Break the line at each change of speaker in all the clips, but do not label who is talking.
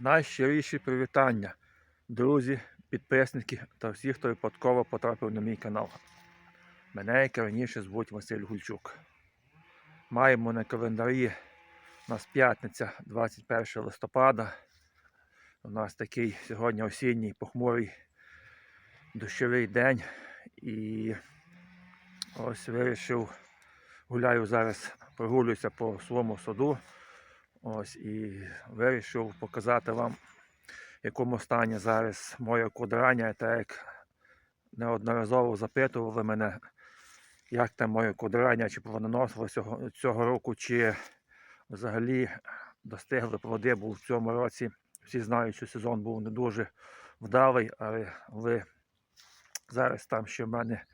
Найщиріші привітання, друзі, підписники та всі, хто випадково потрапив на мій канал. Мене, як раніше, звуть Василь Гульчук. Маємо на календарі у нас п'ятниця, 21 листопада. У нас такий сьогодні осінній похмурий дощовий день. І ось вирішив, гуляю зараз, прогулююся по своєму саду. Ось і вирішив показати вам, в якому стані зараз моє кудрання, так як неодноразово запитували мене, як там моє кудрання, чи плодоносило цього, цього року, чи взагалі достигли плоди, бо в цьому році всі знають, що сезон був не дуже вдалий, але ви зараз там ще в мене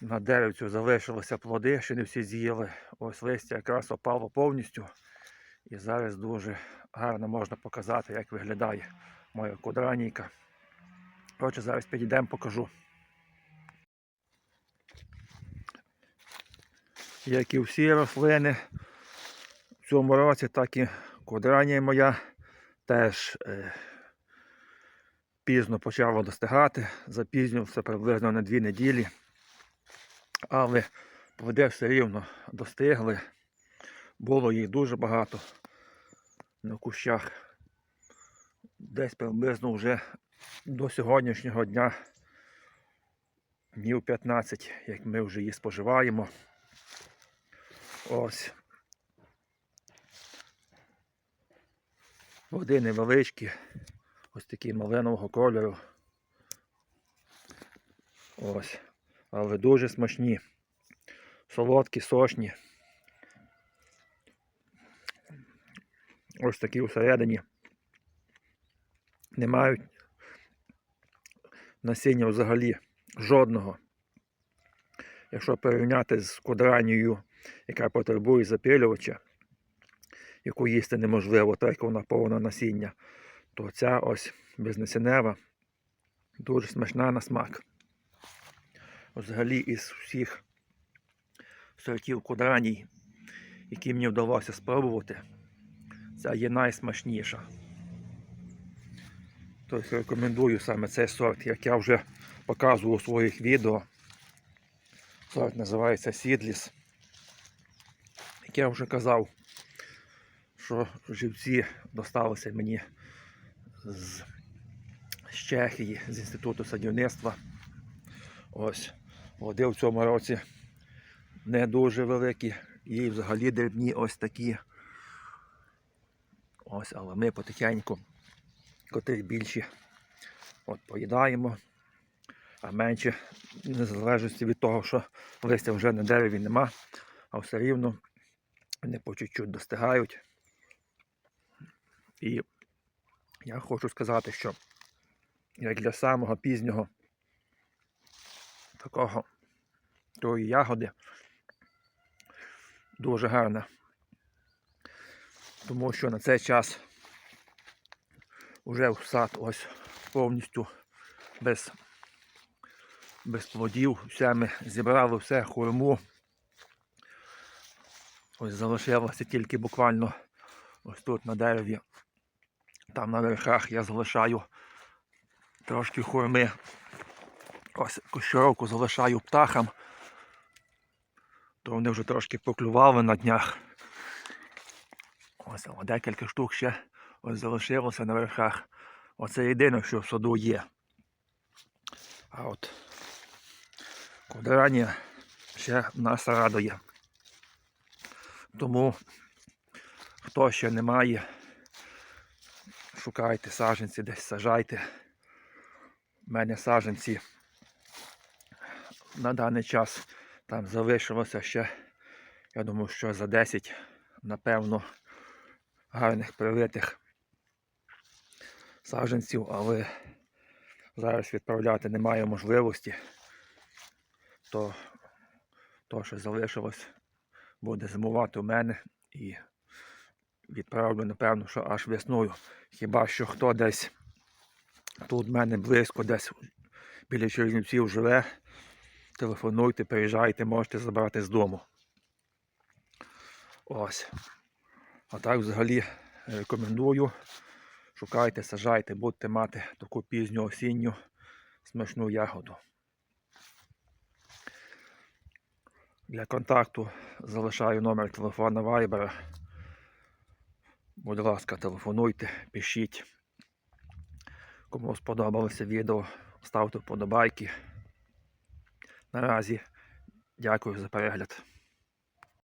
на деревцю залишилися плоди, ще не всі з'їли. Ось листя якраз опало повністю. І зараз дуже гарно можна показати, як виглядає моя кудранійка. Коротше, зараз підійдемо, покажу. Як і всі рослини в цьому році, так і кудранія моя теж е, пізно почало достигати, запізнювався приблизно на дві неділі. Але плоди все рівно достигли. Було їх дуже багато на кущах. Десь приблизно вже до сьогоднішнього дня днів 15, як ми вже її споживаємо. Ось. Води невеличкі, ось такі малинового кольору. Ось. Але дуже смачні. Солодкі, сочні. Ось такі всередині. Не мають насіння взагалі жодного. Якщо порівняти з кудранією, яка потребує запилювача, яку їсти неможливо, так як вона повна насіння, то ця ось безнасінева дуже смачна на смак. Взагалі із всіх сортів кудраній, які мені вдалося спробувати, ця є найсмачніша. Тобто рекомендую саме цей сорт, як я вже показував у своїх відео. Сорт називається Сідліс. Як я вже казав, що живці досталися мені з, з Чехії, з Інституту садівництва. Ось, води в цьому році не дуже великі, і взагалі дрібні ось такі. Ось, але ми потихеньку, котрі більші, от поїдаємо, а менше, незалежності від того, що листя вже на дереві нема, а все рівно вони по чуть-чуть достигають. І я хочу сказати, що як для самого пізнього такого тої ягоди дуже гарна. Тому що на цей час вже сад ось повністю без, без плодів. Все ми зібрали все хурму. Ось залишилося тільки буквально ось тут на дереві. Там на верхах я залишаю трошки хурми. Ось щороку залишаю птахам. То вони вже трошки поклювали на днях. Ось декілька штук ще ось залишилося на верхах. Оце єдине, що в саду є. А от кудрання ще нас радує. Тому хто ще не має, шукайте саженці, десь сажайте. У мене саженці на даний час там залишилося ще, я думаю, що за 10, напевно, гарних привитих саджанців, але зараз відправляти немає можливості, то то, що залишилось, буде зимувати у мене і відправлю, напевно, що аж весною. Хіба що хто десь тут в мене близько, десь біля Чернівців живе, телефонуйте, приїжджайте, можете забрати з дому. Ось. А так взагалі рекомендую Шукайте, сажайте, будете мати таку пізню осінню смачну ягоду. Для контакту залишаю номер телефона Viber. Будь ласка, телефонуйте, пишіть. Кому сподобалося відео, ставте вподобайки. Наразі дякую за перегляд.